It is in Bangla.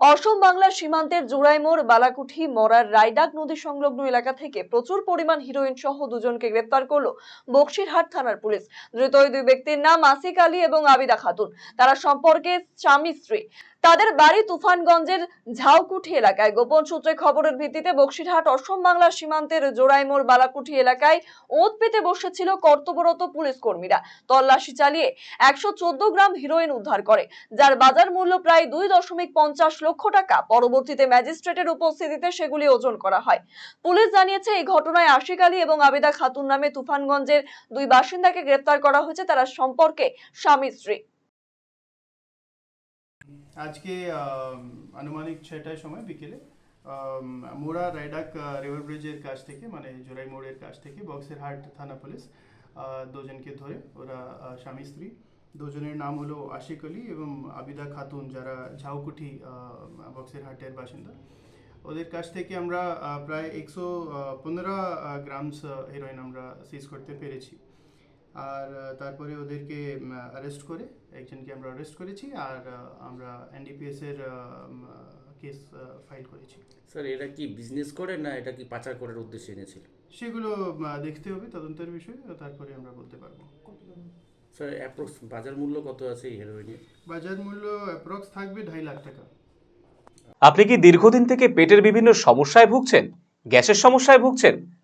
অসম বাংলার সীমান্তের জোড়াইমোড় বালাকুঠি, মরার রায়ডাক নদী সংলগ্ন এলাকা থেকে প্রচুর পরিমাণ হিরোইন সহ দুজনকে গ্রেপ্তার করল বক্সিরহাট থানার পুলিশ। ধৃত ওই দুই ব্যক্তির নাম আসিক আলী এবং আবিদা খাতুন। তারা সম্পর্কে স্বামী স্ত্রী। তাদের বাড়ি তুফানগঞ্জের ঝাউকুঠি এলাকায়। গোপন সূত্রে খবরের ভিত্তিতে বক্সিরহাট, অসম বাংলা সীমান্তের জোড়াইমোড় বালাকুঠি এলাকায় ওত পেতে বসেছিল কর্তব্যরত পুলিশ কর্মীরা। তল্লাশি চালিয়ে একশো চোদ্দ গ্রাম হিরোইন উদ্ধার করে, যার বাজার মূল্য প্রায় দুই দশমিক পঞ্চাশ লক্ষ টাকা। পরবর্তীতে ম্যাজিস্ট্রেটের উপস্থিতিতে সেগুলি ওজন করা হয়। পুলিশ জানিয়েছে, এই ঘটনায় আশিক আলী এবং আবেদা খাতুন নামে তুফানগঞ্জের দুই বাসিন্দাকে গ্রেপ্তার করা হয়েছে। তারা সম্পর্কে স্বামী স্ত্রী। আজকে আনুমানিক ছয়টার সময় বিকেলে মোড়া রাইডাক রিভার ব্রিজের কাছ থেকে মানে জোরাই মোড়ের কাছ থেকে বক্সের হাট থানা পুলিশ দুজনকে ধরে ওরা স্বামী, স্ত্রী, দুজনের নাম হলো আশিক আলী এবং আবিদা খাতুন, যারা ঝাউকুঠি বক্সের হাটের বাসিন্দা। ওদের কাছ থেকে আমরা প্রায় একশো পনেরো গ্রামস হেরোইন আমরা সিজ করতে পেরেছি। আর তারপরে ওদেরকে অ্যারেস্ট করে একজনকে আমরা অ্যারেস্ট করেছি আর আমরা এনডিপিএস এর কেস ফাইল করেছি। স্যার এটা কি বিজনেস করে না এটা কি পাচার করার উদ্দেশ্যে এনেছিল? সেগুলো দেখতে হবে তদন্তের বিষয়ে তারপরে আমরা বলতে পারব। স্যার অ্যাপ্রক্স বাজার মূল্য কত আছে এই হেরোইনের বাজার মূল্য অ্যাপ্রক্স থাকবে ঢাই লাখ টাকা। আপনি কি দীর্ঘদিন থেকে পেটের বিভিন্ন সমস্যায় ভুগছেন? গ্যাসের সমস্যায় ভুগছেন?